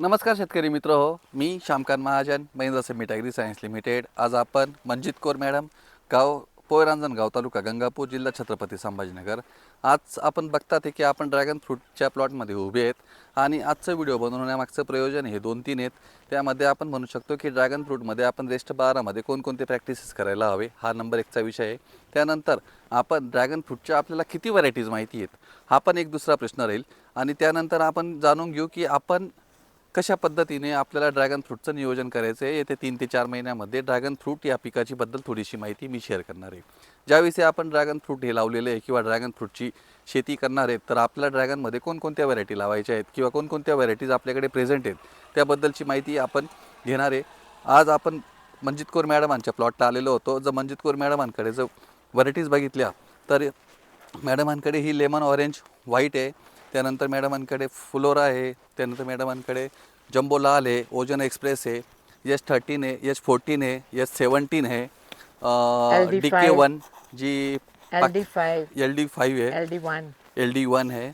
नमस्कार शेतकरी मित्र हो मी श्यामकांत महाजन महेंद्र सेमिट ॲग्री सायन्स लिमिटेड. आज आपण मंजित कौर मॅडम गाव पोयरांजण गाव तालुका गंगापूर जिल्हा छत्रपती संभाजीनगर. आज आपण बघतात आहे की आपण ड्रॅगन फ्रूटच्या प्लॉटमध्ये उभे आहेत आणि आजचं व्हिडिओ बनवण्यामागचं प्रयोजन हे दोन तीन आहेत. त्यामध्ये आपण म्हणू शकतो की ड्रॅगन फ्रूटमध्ये आपण रेस्ट बारामध्ये कोणकोणते प्रॅक्टिसेस करायला हवे हा नंबर एकचा विषय आहे. त्यानंतर आपण ड्रॅगन फ्रूटच्या आपल्याला किती व्हरायटीज माहिती आहेत हा पण एक दुसरा प्रश्न राहील. आणि त्यानंतर आपण जाणून घेऊ की आपण कशा पद्धतीने आपल्याला ड्रॅगन फ्रूटचं नियोजन करायचं आहे? येत्या तीन ते चार महिन्यामध्ये ड्रॅगन फ्रूट या पिकाची बद्दल थोडीशी माहिती मी शेअर करणार आहे. ज्यावेळी आपण ड्रॅगन फ्रूट हे लावलेले आहे किंवा ड्रॅगन फ्रूटची शेती करणार आहेत तर आपल्या ड्रॅगनमध्ये कोणकोणत्या व्हरायटी लावायच्या आहेत किंवा कोणकोणत्या व्हरायटीज आपल्याकडे प्रेझेंट आहेत त्याबद्दलची माहिती आपण घेणार आहे. आज आपण मंजित कौर मॅडमांच्या प्लॉटला आलेलो होतो. जर मंजित कौर मॅडमांकडे जर व्हरायटीज बघितल्या तर मॅडमांकडे ही लेमन ऑरेंज व्हाईट आहे. त्यानंतर मॅडमांकडे फुलोरा आहे त्यानंतर मॅडमांकडे जम्बो लाल आहे ओजन एक्सप्रेस आहे एस थर्टीन आहे एस फोर्टीन आहे एस सेवन्टीन आहे LD5 D K one G L D five L D five आहे. L D one. L D one आहे.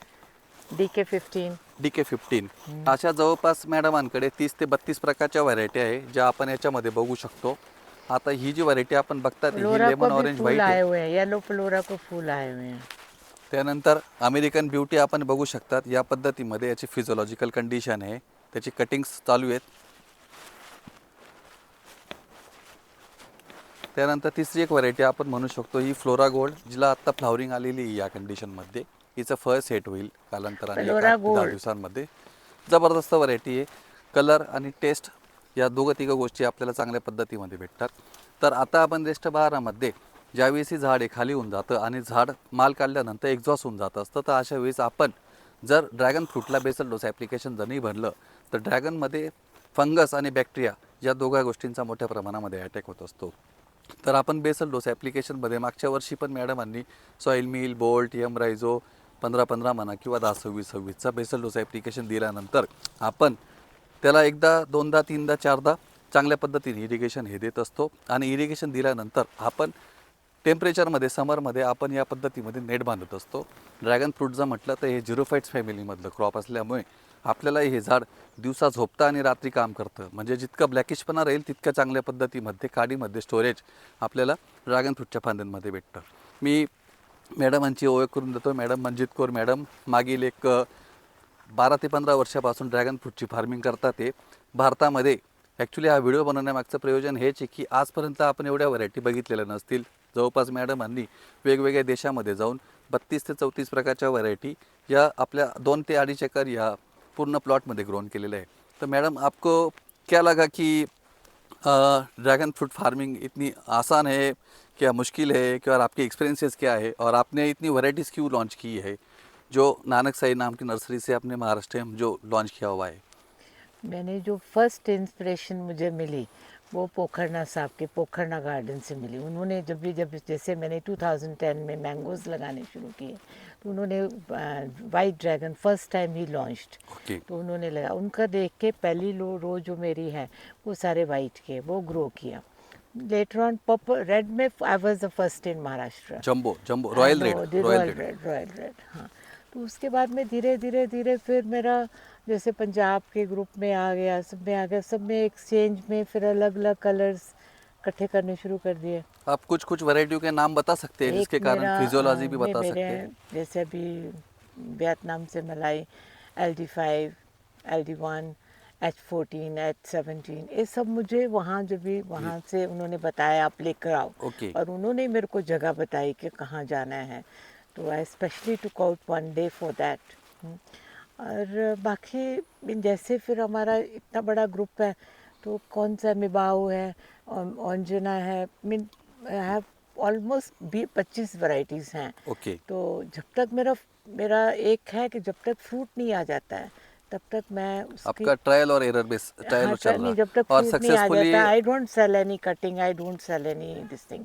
D K fifteen. D K fifteen. अशा जवळपास मॅडमांकडे तीस ते बत्तीस प्रकारच्या व्हरायटी आहे ज्या आपण याच्यामध्ये बघू शकतो. आता ही जी व्हरायटी आपण बघतात ही lemon orange white yellow Flora को फूल आए हुए हैं त्यानंतर अमेरिकन ब्युटी आपण बघू शकतात या पद्धतीमध्ये याची फिजिओलॉजिकल कंडिशन आहे. त्याची कटिंग्स चालू आहेत. त्यानंतर तिसरी एक व्हरायटी आपण म्हणू शकतो ही फ्लोरा गोल्ड जिला आत्ता फ्लावरिंग आलेली आहे या कंडिशनमध्ये हिचं फळ सेट होईल कालांतराने दहा. दिवसांमध्ये. जबरदस्त व्हरायटी आहे. कलर आणि टेस्ट या दोघं तिघं गोष्टी आपल्याला चांगल्या पद्धतीमध्ये भेटतात. तर आता आपण रेस्ट बहारामध्ये ज्यावेळेस झाड हे खाली होऊन जातं आणि झाड माल काढल्यानंतर एक्झॉस्ट होऊन जात असतं तर अशा वेळेस आपण जर ड्रॅगन फ्रूटला बेसल डोस ॲप्लिकेशन जर नाही भरलं तर ड्रॅगनमध्ये फंगस आणि बॅक्टेरिया या दोघा गोष्टींचा मोठ्या प्रमाणामध्ये अटॅक होत असतो. तर आपण बेसल डोस ॲप्लिकेशनमध्ये मागच्या वर्षी पण मॅडमांनी सॉईल मिल बोल्ट यम रायझो पंधरा पंधरा म्हणा किंवा दहा सव्वीस सव्वीसचा बेसल डोस ॲप्लिकेशन दिल्यानंतर आपण त्याला एकदा दोनदा तीनदा चारदा चांगल्या पद्धतीने इरिगेशन हे देत असतो. आणि इरिगेशन दिल्यानंतर आपण टेम्परेचरमध्ये समरमध्ये आपण या पद्धतीमध्ये नेट बांधत असतो. ड्रॅगन फ्रूट जर म्हटलं तर हे झिरोफाईट्स फॅमिलीमधलं क्रॉप असल्यामुळे आपल्याला हे झाड दिवसा झोपतं आणि रात्री काम करतं. म्हणजे जितकं ब्लॅकिशपणा राहील तितक्या चांगल्या पद्धतीमध्ये काडीमध्ये स्टोरेज आपल्याला ड्रॅगन फ्रूटच्या फांद्यांमध्ये भेटतं. मी मॅडमांची ओळख करून देतो मॅडम मंजित कौर मॅडम मागील एक बारा ते पंधरा वर्षापासून ड्रॅगन फ्रूटची फार्मिंग करतात ते भारतामध्ये ॲक्च्युली हा व्हिडिओ बनवण्यामागचं प्रयोजन हेच आहे की आजपर्यंत आपण एवढ्या व्हरायटी बघितलेल्या नसतील. जवळपास मॅडमांनी वेगवेगळ्या देशामध्ये जाऊन बत्तीस ते चौतीस प्रकारच्या व्हरायटी या आपल्या दोन ते अडीच या पूर्ण प्लॉट प्लॉटमध्ये ग्रोन केलेलं आहे तर मैडम, आपको क्या लगा कि ड्रैगन फ्रूट फ़ार्मिंग इतनी आसान है? क्या मुश्किल है? कि और आपके एक्सपीरियंसेस क्या है? और आपने इतनी वैरायटीज़ क्यों लॉन्च की है? जो नानक साई नाम की नर्सरी से अपने महाराष्ट्र में जो लॉन्च किया हुआ है। मैंने जो फ़र्स्ट इंस्पिरेशन मुझे मिली वो पोखरना साहब के पोखरना गार्डन से मिली। उन्होंने जब भी जब जैसे मैंने 2010 में मैंगोज लगाने शुरू किए तो उन्होंने वाइट ड्रैगन फ़र्स्ट टाइम ही लॉन्च्ड ओके तो उन्होंने लगा उनका देख के पहली लो रो जो मेरी है वो सारे वाइट के वो ग्रो किया। लेटर ऑन पर्पल रेड में I was the first in Maharashtra jumbo jumbo royal red royal red royal red हाँ। तो उसके बाद में धीरे धीरे धीरे फिर मेरा जैसे पंजाब के ग्रुप में आ गया सब में आ गया सब में एक्सचेंज में फिर अलग अलग कलर्स इकट्ठे करने शुरू कर दिए। आप कुछ कुछ वैरायटियों के नाम बता सकते हैं जिसके कारण फिजियोलॉजी भी बता सकते हैं। जैसे अभी वियतनाम से मलाई L D five L D one H fourteen H seventeen ये सब मुझे वहाँ जब भी वहाँ से उन्होंने बताया आप लेकर आओ। ओके। और उन्होंने मेरे को जगह बताई कि कहाँ जाना है। तो I specially took out one day for that और बाकी जैसे फिर हमारा इतना बड़ा ग्रुप है तो कौन सा मिबाऊ है ऑन्जना है mean I have almost be पच्चीस वैरायटीज़ हैं। ओके तो जब तक मेरा मेरा एक है कि जब तक फ्रूट नहीं आ जाता है तब तक मैं आपका ट्रायल और एरर बेस ट्रायल हाँ, चल रहा जब तक है और successfully I don't sell any cutting I don't sell any this thing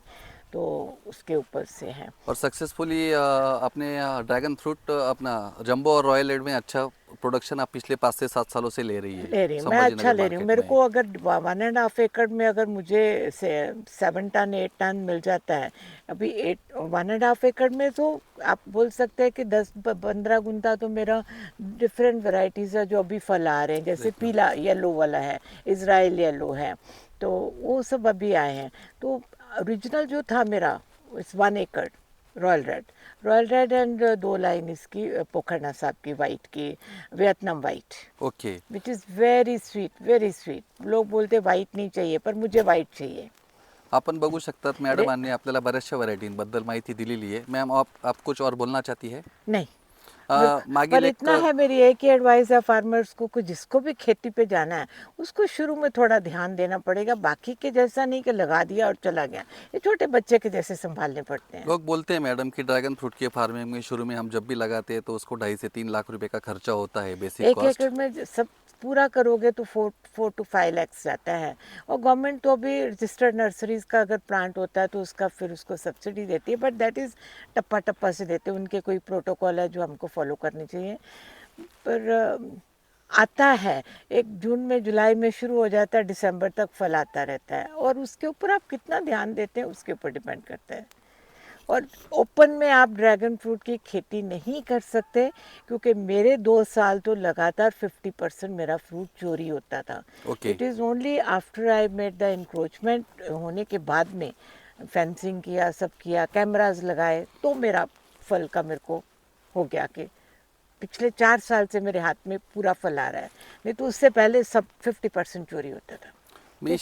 तो उसके ऊपर से है। और सक्सेसफुली अपने ड्रैगन फ्रूट अपना जंबो और रॉयल एड में अच्छा प्रोडक्शन आप पिछले पाँच से सात सालों से ले रही है ले रही हूँ मैं अच्छा ले रही हूँ। मेरे को अगर वन एंड हाफ़ एकड़ में अगर मुझे से सेवन टन एट टन मिल जाता है अभी एट वन एंड हाफ़ एकड़ में तो आप बोल सकते हैं कि दस पंद्रह गुंता तो मेरा डिफरेंट वैरायटीज़ है जो अभी फल आ रहे हैं जैसे पीला येलो वाला है इसराइल येलो है तो वो सब अभी आए हैं। तो ओरिजिनल जो था मेरा इस one acre royal red royal red and दो लाइन इसकी पोखरना साहब की वाइट की Vietnam white okay which is very sweet very sweet लोग बोलते वाईट नहीं चाहिए पर मुझे वाईट चाहिए। आपण बघू शकतात मॅडमांनी आपल्याला बऱ्याचशा व्हरायटींबद्दल माहिती दिलेली आहे. मॅम आप, आप कुछ और बोलना चाहती है? नहीं. अ, पर इतना है मेरी एक ही एडवाइस है फार्मर्स को कि जिसको भी खेती पे जाना है उसको शुरू में थोड़ा ध्यान देना पड़ेगा बाकी के जैसा नहीं कि लगा दिया और चला गया। ये छोटे बच्चे के जैसे संभालने पड़ते हैं। लोग बोलते हैं मैडम की ड्रैगन फ्रूट के फ़ार्मिंग में शुरू में हम जब भी लगाते हैं तो उसको ढाई से तीन लाख रुपए का खर्चा होता है बेसिक एक एकड़ में सब पूरा करोगे तो four four two five lakhs जाता है। और गवर्नमेंट तो अभी रजिस्टर्ड नर्सरीज का अगर प्लांट होता है तो उसका फिर उसको सब्सिडी देती है बट दैट इज़ टप्पा टप्पा से देते हैं। उनके कोई प्रोटोकॉल है जो हमको फॉलो करनी चाहिए। पर आता है। एक जून में, जुलाई में शुरू हो जाता है, दिसंबर तक फल आता रहता है। और उसके ऊपर आप कितना ध्यान देते हैं, उसके ऊपर डिपेंड करता है। और ओपन में आप ड्रैगन फ्रूट की खेती नहीं कर सकते क्योंकि मेरे दो साल तो लगातार 50 परसेंट मेरा फ्रूट चोरी होता था। It is only after I made the encroachment होने के बाद में फेंसिंग किया सब किया कैमराज लगाए तो मेरा फल का मेरे को हो गया कि पिछले चार साल से मेरे हाथ में पूरा फल आ रहा है। नहीं तो उससे पहले सब 50 परसेंट चोरी होता था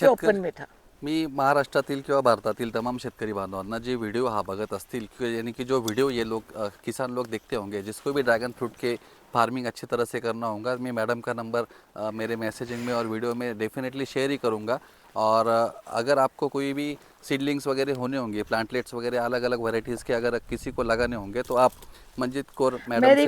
ओपन में था। मी महाराष्ट्रातील किंवा भारतातील तमाम शेतकरी बांधवांना जे वीडियो हा बघत असतील यानी कि जो वीडियो ये लोग किसान लोग देखते होंगे जिसको भी ड्रैगन फ्रूट के फ़ार्मिंग अच्छी तरह से करना होगा मैं मैडम का नंबर मेरे मैसेजिंग में और वीडियो में डेफिनेटली शेयर ही करूँगा। और अगर आपको कोई भी सीडलिंग्स वगैरह होने होंगे प्लांटलेट्स वगैरह अलग अलग वैरायटीज़ के अगर किसी को लगाने होंगे तो आप मंजित कौर मैडम से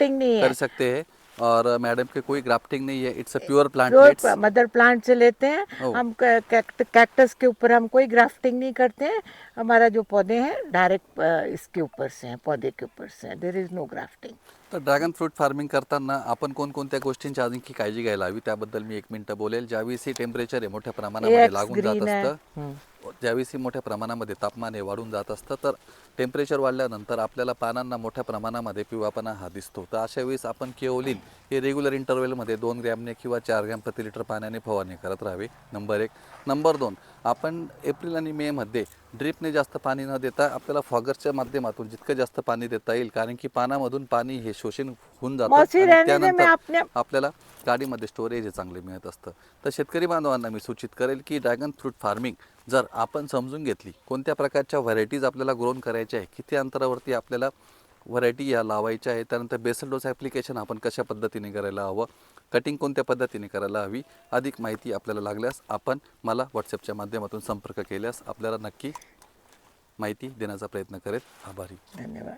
नहीं कर सकते हैं। और मैडम के कोई ग्राफ्टिंग नहीं है it's a pure plant mother plant से लेते हैं oh. हम कैक्टस के ऊपर हम कोई ग्राफ्टिंग नहीं करते हैं हमारा जो पौधे हैं डायरेक्ट इसके ऊपर से हैं पौधे के ऊपर से हैं देर इज़ नो ग्राफ्टिंग तर ड्रॅगन फ्रूट फार्मिंग करताना आपण कोणकोणत्या गोष्टींची आणखी काळजी घ्यायला हवी? त्याबद्दल मी एक मिनिटं बोलेल. ज्यावेळेस ही टेम्परेचर आहे मोठ्या प्रमाणामध्ये लागून जात. असतं. ज्यावेळेस ही मोठ्या प्रमाणामध्ये तापमान हे वाढून जात असतं तर टेम्परेचर वाढल्यानंतर आपल्याला पानांना मोठ्या प्रमाणामध्ये पिवळापणा हा दिसतो. तर अशा वेळेस आपण केओलिन हे रेग्युलर इंटरवेलमध्ये दोन ग्रॅमने किंवा चार ग्रॅम प्रति लिटर पाण्याने फवारणी करत राहावे. नंबर एक. नंबर दोन. आपण एप्रिल आणि मेमध्ये ड्रिपने जास्त पाणी न देता आपल्याला फॉगरच्या माध्यमातून जितकं जास्त पाणी देता येईल कारण की पानामधून पाणी हे शोषण होऊन जातं त्यानंतर आपल्याला गाडीमध्ये स्टोरेज हे चांगले मिळत असतं. तर शेतकरी बांधवांना मी सूचित करेल की ड्रॅगन फ्रूट फार्मिंग जर आपण समजून घेतली कोणत्या प्रकारच्या व्हरायटीज आपल्याला ग्रोन करायच्या आहे किती अंतरावरती आपल्याला व्हरायटी या लावायच्या आहे त्यानंतर बेसल डोस ॲप्लिकेशन आपण कशा पद्धतीने करायला हवं? कटिंग कोणत्या पद्धतीने करायला हवी? अधिक माहिती आपल्याला लागल्यास आपण मला व्हॉट्सअपच्या माध्यमातून संपर्क केल्यास आपल्याला नक्की माहिती देण्याचा प्रयत्न करेल. आभारी. धन्यवाद.